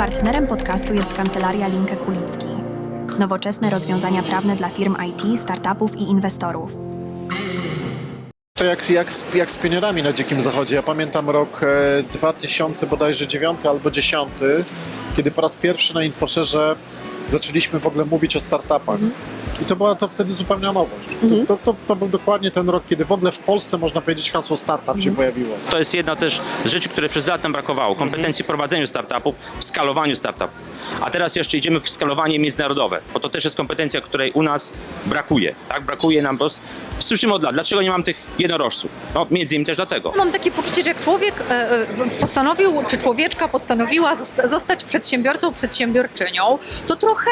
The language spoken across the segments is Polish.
Partnerem podcastu jest kancelaria Linke Kulicki. Nowoczesne rozwiązania prawne dla firm IT, startupów i inwestorów. To jak, jak, z, jak z pionierami na Dzikim Zachodzie. Ja pamiętam rok e, 2000 bodajże 9 albo 10, kiedy po raz pierwszy na Infoszerze zaczęliśmy w ogóle mówić o startupach. I to była to wtedy zupełna nowość. Mhm. To, to, to, był dokładnie ten rok, kiedy w ogóle w Polsce można powiedzieć hasło startup się pojawiło. To jest jedna też z rzeczy, które przez lata nam brakowało. Kompetencji w prowadzeniu startupów, w skalowaniu startupów. A teraz jeszcze idziemy w skalowanie międzynarodowe, bo to też jest kompetencja, której u nas brakuje. Tak, brakuje nam, bo słyszymy od lat, dlaczego nie mam tych jednorożców? No, między innymi też dlatego. Mam takie poczucie, że jak człowiek e, e, postanowił, czy człowieczka postanowiła zosta- zostać przedsiębiorcą, przedsiębiorczynią, to trochę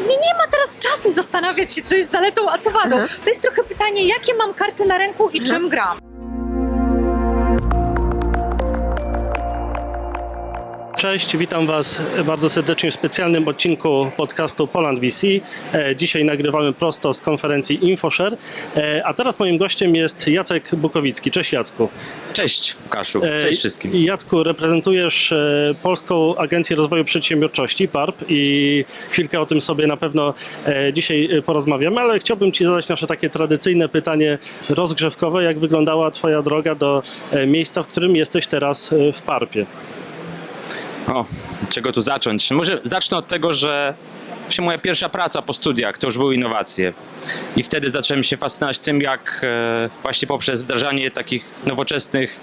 nie, nie ma teraz czasu zastanawiać się, co jest zaletą, a co wadą. To jest trochę pytanie, jakie mam karty na ręku i czym gram. Cześć, witam Was bardzo serdecznie w specjalnym odcinku podcastu Poland VC. E, Dzisiaj nagrywamy prosto z konferencji InfoShare, a teraz moim gościem jest Jacek Bukowicki. Cześć Jacku. Cześć, Kaszu. E, Cześć wszystkim. Jacku, reprezentujesz e, Polską Agencję Rozwoju Przedsiębiorczości, PARP i chwilkę o tym sobie na pewno dzisiaj porozmawiamy, ale chciałbym Ci zadać nasze takie tradycyjne pytanie rozgrzewkowe. Jak wyglądała Twoja droga do miejsca, w którym jesteś teraz w PARPie? O, czego tu zacząć? Może zacznę od tego, że się moja pierwsza praca po studiach to już były innowacje. I wtedy zacząłem się fascynować tym, jak e, właśnie poprzez wdrażanie takich nowoczesnych,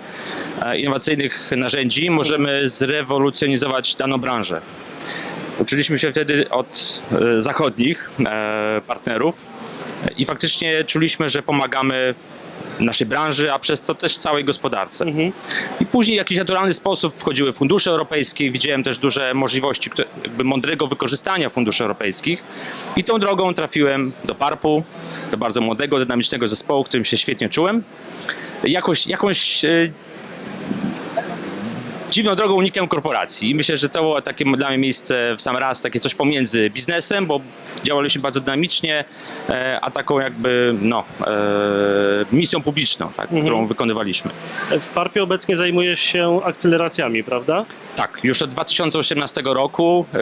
e, innowacyjnych narzędzi możemy zrewolucjonizować daną branżę. Uczyliśmy się wtedy od e, zachodnich partnerów i faktycznie czuliśmy, że pomagamy naszej branży, a przez to też całej gospodarce. I później w jakiś naturalny sposób wchodziły fundusze europejskie widziałem też duże możliwości jakby mądrego wykorzystania funduszy europejskich. I tą drogą trafiłem do PARP-u, do bardzo młodego, dynamicznego zespołu, w którym się świetnie czułem. Jakoś, jakąś e, dziwną drogą unikłem korporacji. Myślę, że to było takie dla mnie miejsce w sam raz, takie coś pomiędzy biznesem, bo działaliśmy bardzo dynamicznie, e, a taką jakby no, e, misją publiczną, tak, którą wykonywaliśmy. W PARPie obecnie zajmujesz się akceleracjami, prawda? Tak, już od 2018 roku, e,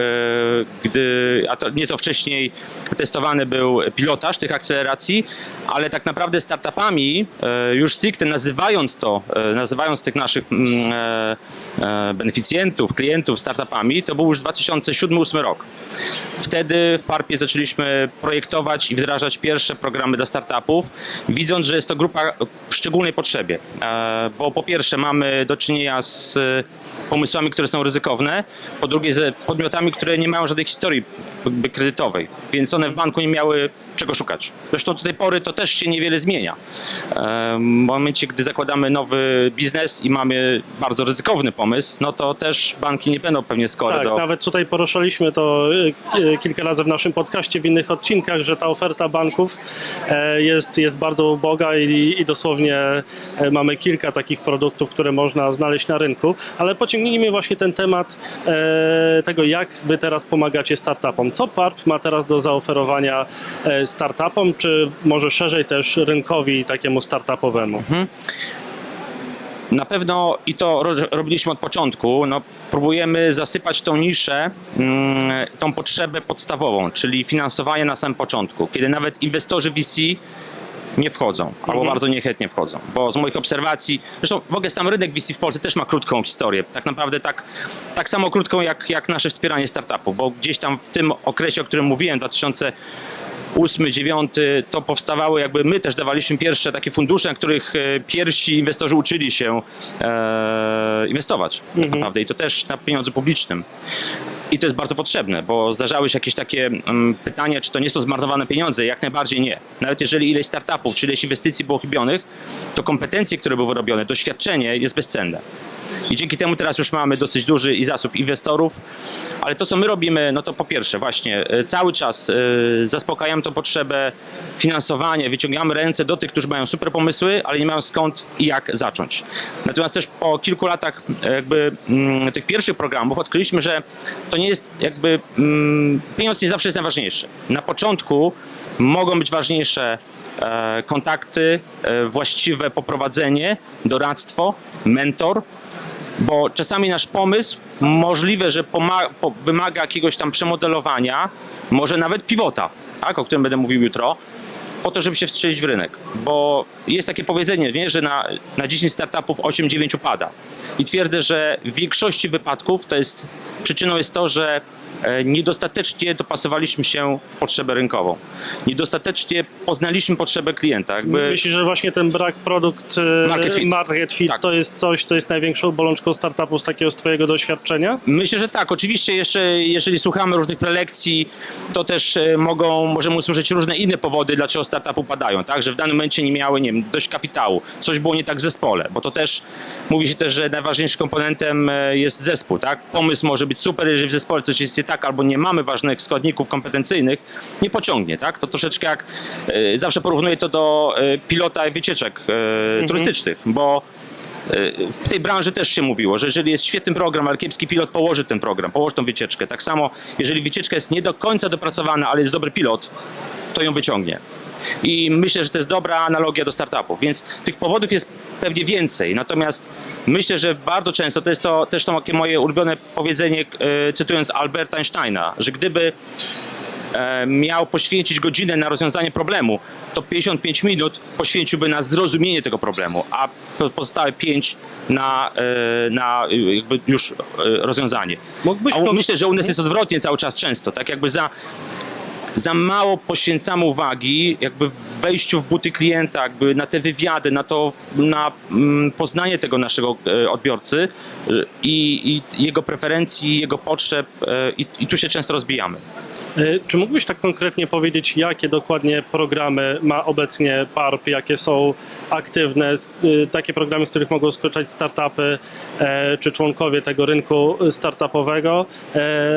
gdy, a to nieco wcześniej testowany był pilotaż tych akceleracji, ale tak naprawdę startupami, e, już stricte nazywając to, e, nazywając tych naszych mm, e, beneficjentów, klientów startupami, to był już 2007-2008 rok. Wtedy w Parpie zaczęliśmy projektować i wdrażać pierwsze programy dla startupów, widząc, że jest to grupa w szczególnej potrzebie. Bo po pierwsze mamy do czynienia z pomysłami, które są ryzykowne, po drugie z podmiotami, które nie mają żadnej historii jakby kredytowej, więc one w banku nie miały czego szukać. Zresztą do tej pory to też się niewiele zmienia. W momencie, gdy zakładamy nowy biznes i mamy bardzo ryzykowny pomysł, no to też banki nie będą pewnie skore Tak, do... nawet tutaj poruszaliśmy to e, e, kilka razy w naszym podcaście, w innych odcinkach, że ta oferta banków e, jest, jest bardzo uboga i, i dosłownie mamy kilka takich produktów, które można znaleźć na rynku, ale pociągnijmy właśnie ten temat tego, jak wy teraz pomagacie startupom. Co PARP ma teraz do zaoferowania e, startupom, czy może szerzej też rynkowi takiemu startupowemu? Na pewno i to ro, robiliśmy od początku, no, próbujemy zasypać tą niszę, mm, tą potrzebę podstawową, czyli finansowanie na samym początku, kiedy nawet inwestorzy VC nie wchodzą, albo bardzo niechętnie wchodzą, bo z moich obserwacji, zresztą w ogóle sam rynek VC w Polsce też ma krótką historię, tak naprawdę tak, tak samo krótką jak, jak nasze wspieranie startupów, bo gdzieś tam w tym okresie, o którym mówiłem, 2000 ósmy, dziewiąty, to powstawały jakby my też dawaliśmy pierwsze takie fundusze, na których e, pierwsi inwestorzy uczyli się e, inwestować tak naprawdę. I to też na pieniądze publicznym. I to jest bardzo potrzebne, bo zdarzały się jakieś takie mm, pytania, czy to nie są zmarnowane pieniądze. Jak najbardziej nie. Nawet jeżeli ileś startupów, czy ileś inwestycji było chybionych, to kompetencje, które były wyrobione, doświadczenie jest bezcenne. I dzięki temu teraz już mamy dosyć duży i zasób inwestorów, ale to, co my robimy, no to po pierwsze właśnie e, cały czas e, zaspokajamy tą potrzebę finansowania, wyciągamy ręce do tych, którzy mają super pomysły, ale nie mają skąd i jak zacząć. Natomiast też po kilku latach e, jakby mm, tych pierwszych programów odkryliśmy, że to nie jest jakby mm, pieniądz nie zawsze jest najważniejszy. Na początku mogą być ważniejsze e, kontakty, e, właściwe poprowadzenie, doradztwo, mentor, Bo czasami nasz pomysł możliwe, że wymaga jakiegoś tam przemodelowania, może nawet pivota, tak, o którym będę mówił jutro, po to, żeby się wstrzelić w rynek. Bo jest takie powiedzenie, nie, że na, na 10 startupów 8-9 upada. I twierdzę, że w większości wypadków to jest, przyczyną jest to, że niedostatecznie dopasowaliśmy się w potrzebę rynkową. Niedostatecznie poznaliśmy potrzebę klienta. Jakby... Myślisz, że właśnie ten brak produkt e, Market fit. market fit Tak. to jest coś, co jest największą bolączką startupu z takiego z twojego doświadczenia? Myślę, że tak. Oczywiście jeszcze, jeżeli słuchamy różnych prelekcji, to też e, mogą, możemy usłyszeć różne inne powody, dlaczego startupy upadają, tak? Że w danym momencie nie miały, nie wiem, dość kapitału, coś było nie tak w zespole, bo to też, mówi się też, że najważniejszym komponentem e, jest zespół, tak? Pomysł może być super, jeżeli w zespole coś jest tak, albo nie mamy ważnych składników kompetencyjnych, nie pociągnie, tak? To troszeczkę jak, e, zawsze porównuję to do e, pilota wycieczek e, turystycznych, bo w tej branży też się mówiło, że jeżeli jest świetny program, ale kiepski pilot położy ten program, położy tą wycieczkę. Tak samo, jeżeli wycieczka jest nie do końca dopracowana, ale jest dobry pilot, to ją wyciągnie. I myślę, że to jest dobra analogia do startupów, więc tych powodów jest pewnie więcej. Natomiast myślę, że bardzo często to jest to też to takie moje ulubione powiedzenie, e, cytując Alberta Einsteina, że gdyby e, miał poświęcić godzinę na rozwiązanie problemu, to 55 minut poświęciłby na zrozumienie tego problemu, a po- pozostałe 5 na, e, na jakby już rozwiązanie. Mógłbyś A myślę, że u nas jest odwrotnie cały czas często, tak jakby za za mało poświęcamy uwagi jakby w wejściu w buty klienta, jakby na te wywiady, na to, na mm, poznanie tego naszego e, odbiorcy i, i jego preferencji, jego potrzeb e, i, i tu się często rozbijamy. E, Czy mógłbyś tak konkretnie powiedzieć, jakie dokładnie programy ma obecnie PARP, jakie są aktywne, takie programy, z których mogą skorzystać startupy czy członkowie tego rynku startupowego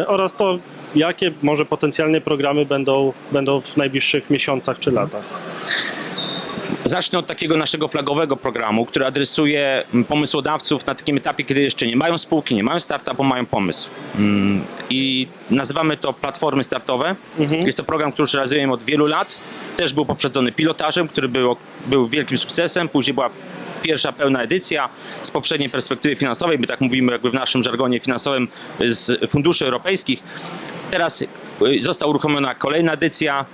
oraz to, jakie może potencjalnie programy będą, będą w najbliższych miesiącach czy latach? Zacznę od takiego naszego flagowego programu, który adresuje mm, pomysłodawców na takim etapie, kiedy jeszcze nie mają spółki, nie mają startupu, mają pomysł. Mm, I nazywamy to platformy startowe. Jest to program, który już realizujemy od wielu lat. Też był poprzedzony pilotażem, który był, był wielkim sukcesem. Później była pierwsza pełna edycja z poprzedniej perspektywy finansowej, my tak mówimy jakby w naszym żargonie finansowym z funduszy europejskich. Teraz została uruchomiona kolejna edycja,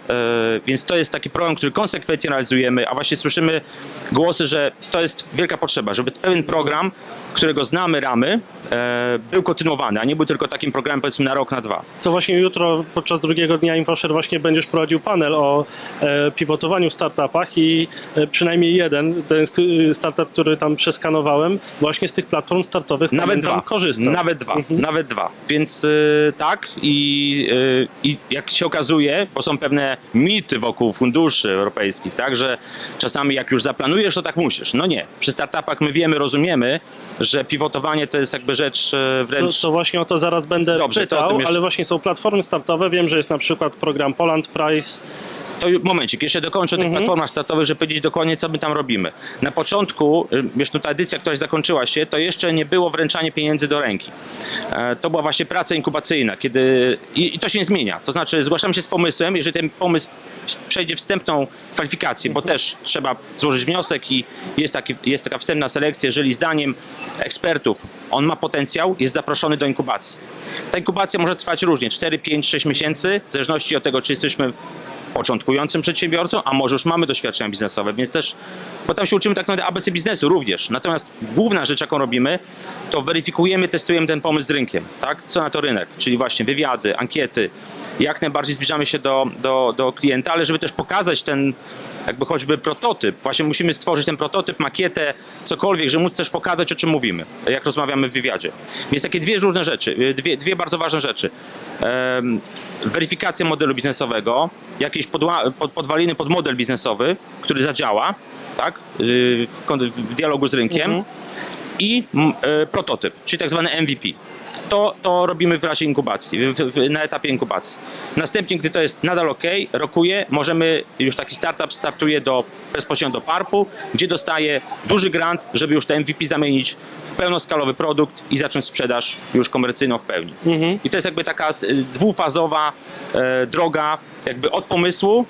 y, więc to jest taki program, który konsekwentnie realizujemy, a właśnie słyszymy głosy, że to jest wielka potrzeba, żeby pewien program, którego znamy ramy, e, był kontynuowany, a nie był tylko takim programem powiedzmy na rok, na dwa. Co właśnie jutro podczas drugiego dnia InfoShare właśnie będziesz prowadził panel o e, pivotowaniu w startupach i e, przynajmniej jeden, ten st- startup, który tam przeskanowałem, właśnie z tych platform startowych Nawet dwa. korzysta. Nawet dwa. Nawet dwa. Więc y, tak i, y, i jak się okazuje, bo są pewne mity wokół funduszy europejskich, tak, że czasami jak już zaplanujesz, to tak musisz. No nie. Przy startupach my wiemy, rozumiemy, że pivotowanie to jest jakby rzecz To, wręcz... to właśnie o to zaraz będę Dobrze, to o pytał, tym jeszcze- ale właśnie są platformy startowe. Wiem, że jest na przykład program Poland Price. To ju- momencik, jeszcze dokończę o tych platformach startowych, żeby powiedzieć dokładnie, co my tam robimy. Na początku, y, wiesz, no ta edycja, która zakończyła się, to jeszcze nie było wręczanie pieniędzy do ręki. E, To była właśnie praca inkubacyjna, kiedy... I, i to się nie zmienia. To znaczy, zgłaszamy się z pomysłem, jeżeli ten pomysł przejdzie wstępną kwalifikację, bo też trzeba złożyć wniosek i jest, taki, jest taka wstępna selekcja, jeżeli zdaniem ekspertów on ma potencjał, jest zaproszony do inkubacji. Ta inkubacja może trwać różnie, 4, 5, 6 miesięcy, w zależności od tego, czy jesteśmy początkującym przedsiębiorcą, a może już mamy doświadczenia biznesowe, więc też, bo tam się uczymy tak naprawdę ABC biznesu również. Natomiast główna rzecz, jaką robimy, to weryfikujemy, testujemy ten pomysł z rynkiem, tak? Co na to rynek, czyli właśnie wywiady, ankiety, jak najbardziej zbliżamy się do, do, do klienta, ale żeby też pokazać ten jakby choćby prototyp, właśnie musimy stworzyć ten prototyp, makietę, cokolwiek, żeby móc też pokazać, o czym mówimy, jak rozmawiamy w wywiadzie. Więc takie dwie różne rzeczy, y, dwie, dwie bardzo ważne rzeczy. Em, weryfikacja modelu biznesowego, jakieś podła, pod, podwaliny pod model biznesowy, który zadziała, tak, y, w, dialogu z rynkiem i m, e, prototyp, czyli tak zwany MVP. To, to robimy w razie inkubacji, w, w, na etapie inkubacji. Następnie, gdy to jest nadal ok, rokuje, możemy, już taki startup startuje do, bezpośrednio do PARP-u, gdzie dostaje duży grant, żeby już ten MVP zamienić w pełnoskalowy produkt i zacząć sprzedaż już komercyjną w pełni. I to jest jakby taka dwufazowa e, droga jakby od pomysłu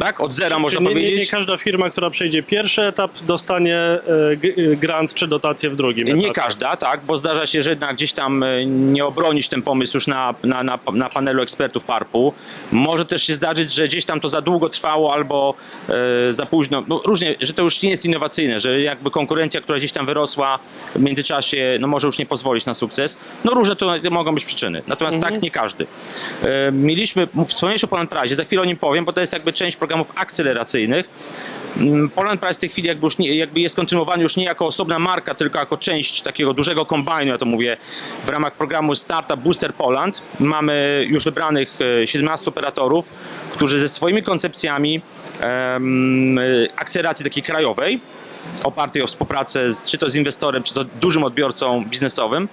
Tak? Od zera można nie, nie, powiedzieć. nie każda firma, która przejdzie pierwszy etap, dostanie e, g- grant czy dotację w drugim etapie. Nie każda, tak, bo zdarza się, że jednak gdzieś tam e, nie obronić ten pomysł już na, na, na, na panelu ekspertów PARP-u. Może też się zdarzyć, że gdzieś tam to za długo trwało albo e, za późno. No, różnie, że to już nie jest innowacyjne, że jakby konkurencja, która gdzieś tam wyrosła w międzyczasie, no może już nie pozwolić na sukces. No różne to mogą być przyczyny. Natomiast tak, nie każdy. E, mieliśmy, wspomniałeś o Poland Prize, za chwilę o nim powiem, bo to jest jakby część programów akceleracyjnych. Mm, Poland Prize w tej chwili jakby, już nie, jakby jest kontynuowany już nie jako osobna marka, tylko jako część takiego dużego kombajnu, ja to mówię, w ramach programu Startup Booster Poland. Mamy już wybranych e, 17 operatorów, którzy ze swoimi koncepcjami e, akceleracji takiej krajowej, opartej o współpracę z, czy to z inwestorem, czy to dużym odbiorcą biznesowym.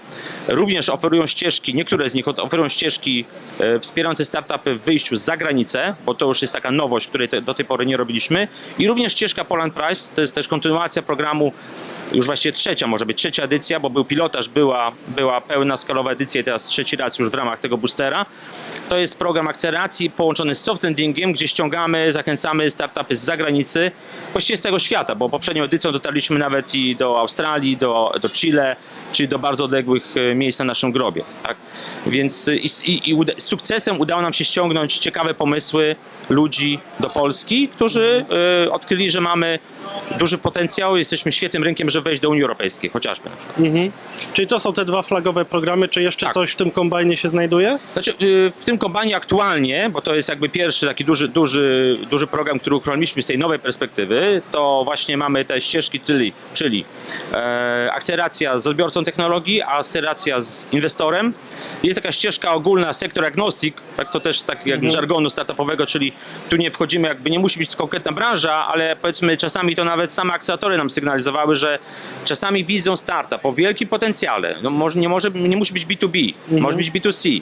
Również oferują ścieżki, niektóre z nich oferują ścieżki e, wspierające startupy w wyjściu za granicę, bo to już jest taka nowość, której te, do tej pory nie robiliśmy. I również ścieżka Poland Prize, to jest też kontynuacja programu, już właściwie trzecia, może być trzecia edycja, bo był pilotaż, była, była pełna skalowa edycja i teraz trzeci raz już w ramach tego boostera. To jest program akceleracji połączony z soft gdzie ściągamy, zachęcamy startupy z zagranicy, właściwie z całego świata, bo poprzednią edycją dotarliśmy nawet i do Australii, do, do Chile, czyli do bardzo odległych e, miejsc na naszym grobie. Tak? Więc e, i, i, i uda, z sukcesem udało nam się ściągnąć ciekawe pomysły ludzi do Polski, którzy e, odkryli, że mamy duży potencjał, jesteśmy świetnym rynkiem, żeby wejść do Unii Europejskiej, chociażby na przykład. Mhm. Czyli to są te dwa flagowe programy, czy jeszcze Tak. coś w tym kombajnie się znajduje? Znaczy, y, w tym kombanie aktualnie, bo to jest jakby pierwszy taki duży, duży, duży program, który uchroniliśmy z tej nowej perspektywy, to właśnie mamy te ścieżki, czyli, czyli e, akceleracja z odbiorcą technologii, a akceleracja z inwestorem. Jest taka ścieżka ogólna, sektor agnostic, tak to też tak jakby żargonu startupowego, czyli tu nie wchodzimy, jakby nie musi być to konkretna branża, ale powiedzmy czasami to nawet same akceleratory nam sygnalizowały, że czasami widzą startup o wielkim potencjale. No może, nie, może, nie musi być B2B, może być B2C.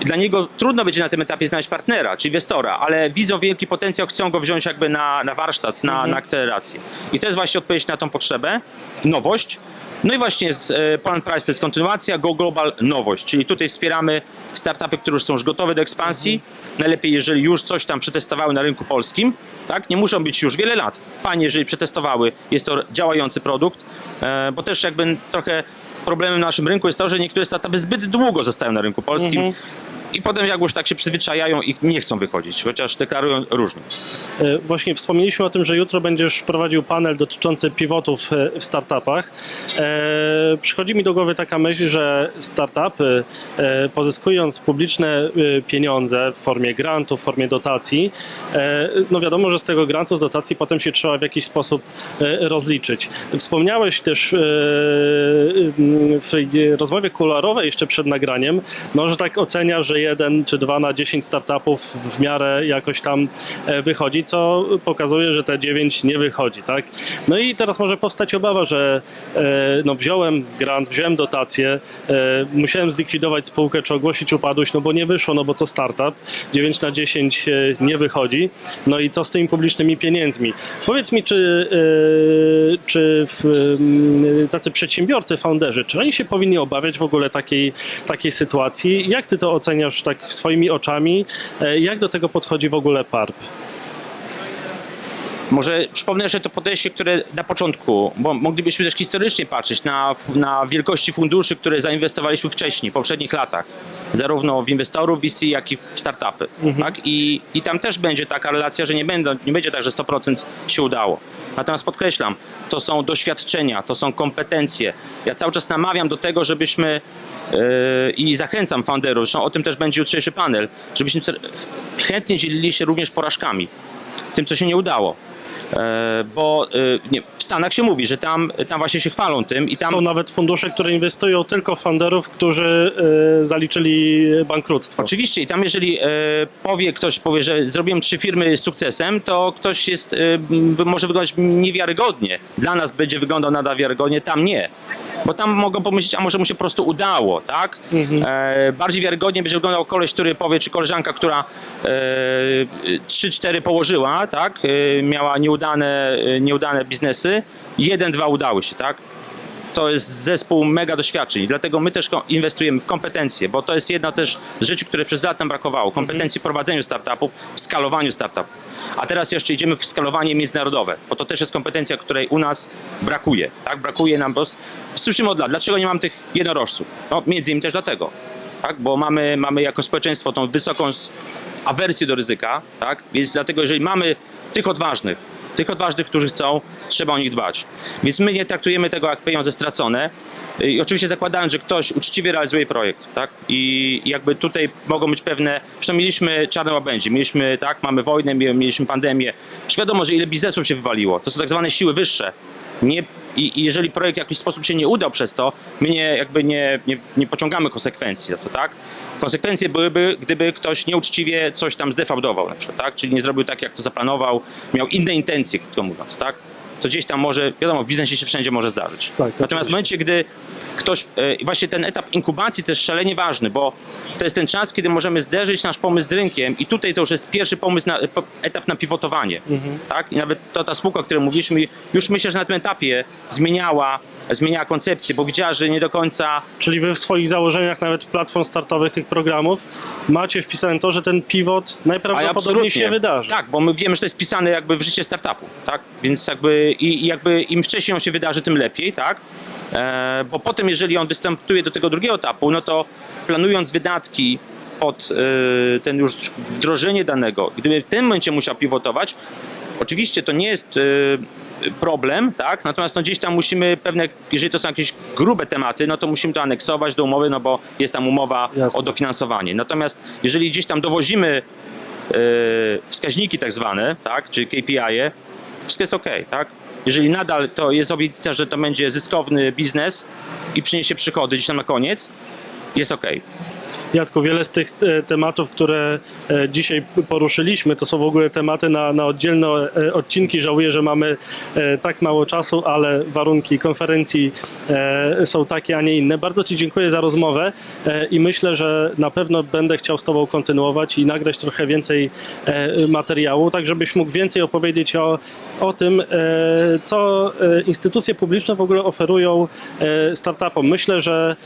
I Dla niego trudno będzie na tym etapie znaleźć partnera czy inwestora, ale widzą wielki potencjał, chcą go wziąć jakby na, na warsztat, na, na akcelerację. I to jest właśnie odpowiedź na tą potrzebę, nowość. No i właśnie e, Poland Price to jest kontynuacja, Go Global nowość, czyli tutaj wspieramy startupy, które już są już gotowe do ekspansji. Najlepiej, jeżeli już coś tam przetestowały na rynku polskim, tak? Nie muszą być już wiele lat. Fajnie, jeżeli przetestowały, jest to działający produkt, e, bo też jakby trochę problemem w naszym rynku jest to, że niektóre startupy zbyt długo zostają na rynku polskim. I potem jak już tak się przyzwyczajają i nie chcą wychodzić, chociaż deklarują różnie. E, Właśnie wspomnieliśmy o tym, że jutro będziesz prowadził panel dotyczący pivotów e, w startupach. E, przychodzi mi do głowy taka myśl, że startupy pozyskując publiczne pieniądze w formie grantów, w formie dotacji, no wiadomo, że z tego grantu, z dotacji potem się trzeba w jakiś sposób rozliczyć. Wspomniałeś też w rozmowie kularowej jeszcze przed nagraniem, no, że tak ocenia, że jeden czy dwa na 10 startupów w miarę jakoś tam e, co pokazuje, że te 9 nie wychodzi, tak? No i teraz może powstać obawa, że e, no wziąłem grant, wziąłem dotację, e, musiałem zlikwidować spółkę czy ogłosić upadłość, no bo nie wyszło, no bo to startup, 9 na 10 e, nie wychodzi, no i co z tymi publicznymi pieniędzmi? Powiedz mi, czy, czy w, m, tacy przedsiębiorcy, founderzy, czy oni się powinni obawiać w ogóle takiej, takiej sytuacji? Jak ty to oceniasz tak swoimi oczami? Jak do tego podchodzi w ogóle PARP? Może przypomnę, że to podejście, które na początku, bo moglibyśmy też historycznie patrzeć na, na wielkości funduszy, które zainwestowaliśmy wcześniej, w poprzednich latach. Zarówno w inwestorów VC, jak i w startupy. Tak? I, I tam też będzie taka relacja, że nie, będą, nie będzie tak, że 100% się udało. Natomiast podkreślam, to są doświadczenia, to są kompetencje. Ja cały czas namawiam do tego, żebyśmy yy, i zachęcam founderów, zresztą o tym też będzie jutrzejszy panel, żebyśmy chętnie dzielili się również porażkami, tym, co się nie udało. E, bo e, nie, w Stanach się mówi, że tam, tam właśnie się chwalą tym i tam Są nawet fundusze, które inwestują tylko w founderów, którzy e, zaliczyli bankructwo. Oczywiście i tam jeżeli powie ktoś, powie, że zrobiłem trzy firmy z sukcesem, to ktoś jest, może wyglądać niewiarygodnie. Dla nas będzie wyglądał nadal wiarygodnie, tam nie. Bo tam mogą pomyśleć, a może mu się po prostu udało, tak? E, bardziej wiarygodnie będzie wyglądał koleś, który powie, czy koleżanka, która e, 3-4 położyła, tak? Miała nieudane, e, nieudane biznesy, jeden, dwa udały się, tak? to jest zespół mega doświadczeń. Dlatego my też inwestujemy w kompetencje, bo to jest jedna też z rzeczy, które przez lata nam brakowało. Kompetencji w prowadzeniu startupów, w skalowaniu startupów. A teraz jeszcze idziemy w skalowanie międzynarodowe, bo to też jest kompetencja, której u nas brakuje. Tak? Brakuje nam, bo słyszymy od lat, dlaczego nie mam tych jednorożców? No między innymi też dlatego, tak? bo mamy, mamy jako społeczeństwo tą wysoką awersję do ryzyka, tak? więc dlatego jeżeli mamy tych odważnych, tych odważnych, którzy chcą, trzeba o nich dbać. Więc my nie traktujemy tego jak pieniądze stracone. I oczywiście zakładając, że ktoś uczciwie realizuje projekt, tak? I jakby tutaj mogą być pewne. Zresztą mieliśmy czarne łabędzie, mieliśmy, tak, mamy wojnę, mie- mieliśmy pandemię. Świadomo, że ile biznesów się wywaliło. To są tak zwane siły wyższe. Nie, i, I jeżeli projekt w jakiś sposób się nie udał przez to, my nie, jakby nie, nie, nie pociągamy konsekwencji za to, tak? Konsekwencje byłyby, gdyby ktoś nieuczciwie coś tam zdefraudował na przykład, tak? Czyli nie zrobił tak, jak to zaplanował, miał inne intencje, krótko mówiąc, tak? To gdzieś tam może, wiadomo, w biznesie się wszędzie może zdarzyć. Tak, Natomiast oczywiście. w momencie, gdy ktoś, e, właśnie ten etap inkubacji to jest szalenie ważny, bo to jest ten czas, kiedy możemy zderzyć nasz pomysł z rynkiem i tutaj to już jest pierwszy pomysł, na, etap na pivotowanie, tak? I nawet to, ta spółka, o której mówiliśmy, już myślę, że na tym etapie zmieniała, zmieniała koncepcję, bo widziała, że nie do końca Czyli wy w swoich założeniach, nawet platform startowych tych programów, macie wpisane to, że ten pivot najprawdopodobniej się wydarzy. Tak, bo my wiemy, że to jest pisane jakby w życie startupu, tak? Więc jakby i, jakby im wcześniej on się wydarzy, tym lepiej, tak? E, bo potem, jeżeli on występuje do tego drugiego etapu, no to planując wydatki pod e, ten już wdrożenie danego, gdyby w tym momencie musiał pivotować, oczywiście to nie jest e, problem, tak? Natomiast no gdzieś tam musimy pewne, jeżeli to są jakieś grube tematy, no to musimy to aneksować do umowy, no bo jest tam umowa Jasne. o dofinansowanie. Natomiast jeżeli gdzieś tam dowozimy wskaźniki tak zwane, tak, czyli KPI-e, wszystko jest ok, tak? Jeżeli nadal to jest obietnica, że to będzie zyskowny biznes i przyniesie przychody gdzieś tam na koniec, jest ok. Jacku, wiele z tych e, tematów, które e, dzisiaj poruszyliśmy, to są w ogóle tematy na, na oddzielne e, odcinki. Żałuję, że mamy tak mało czasu, ale warunki konferencji są takie, a nie inne. Bardzo Ci dziękuję za rozmowę i myślę, że na pewno będę chciał z Tobą kontynuować i nagrać trochę więcej materiału, tak żebyś mógł więcej opowiedzieć o, o tym, co instytucje publiczne w ogóle oferują startupom. Myślę, że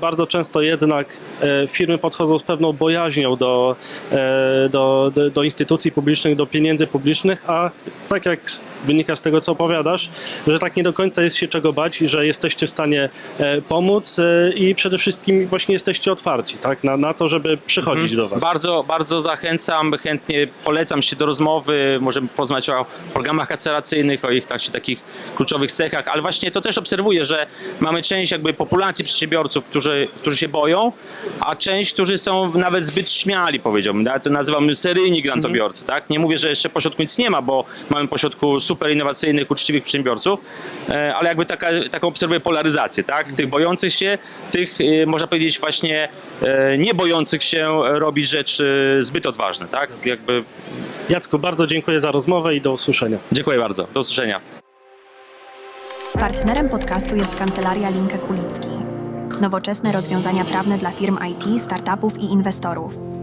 bardzo często jednak firmy podchodzą z pewną bojaźnią do, e, do, do, do instytucji publicznych, do pieniędzy publicznych, a tak jak wynika z tego, co opowiadasz, że tak nie do końca jest się czego bać i że jesteście w stanie e, pomóc e, i przede wszystkim właśnie jesteście otwarci tak, na, na to, żeby przychodzić do Was. Bardzo, bardzo zachęcam, chętnie polecam się do rozmowy, możemy porozmawiać o programach akceleracyjnych, o ich właśnie takich kluczowych cechach, ale właśnie to też obserwuję, że mamy część jakby populacji przedsiębiorców, którzy, którzy się boją, a część, którzy są nawet zbyt śmiali, powiedziałbym, ja to nazywamy seryjni grantobiorcy, tak? Nie mówię, że jeszcze pośrodku nic nie ma, bo mamy pośrodku super innowacyjnych, uczciwych przedsiębiorców, e, ale jakby taka, taką obserwuję polaryzację, tak? Tych bojących się, tych e, można powiedzieć właśnie e, nie bojących się robić rzeczy zbyt odważne, tak? Jakby Jacku, bardzo dziękuję za rozmowę i do usłyszenia. dziękuję bardzo. Do usłyszenia. Partnerem podcastu jest kancelaria Linke Kulicki. Nowoczesne rozwiązania prawne dla firm IT, startupów i inwestorów.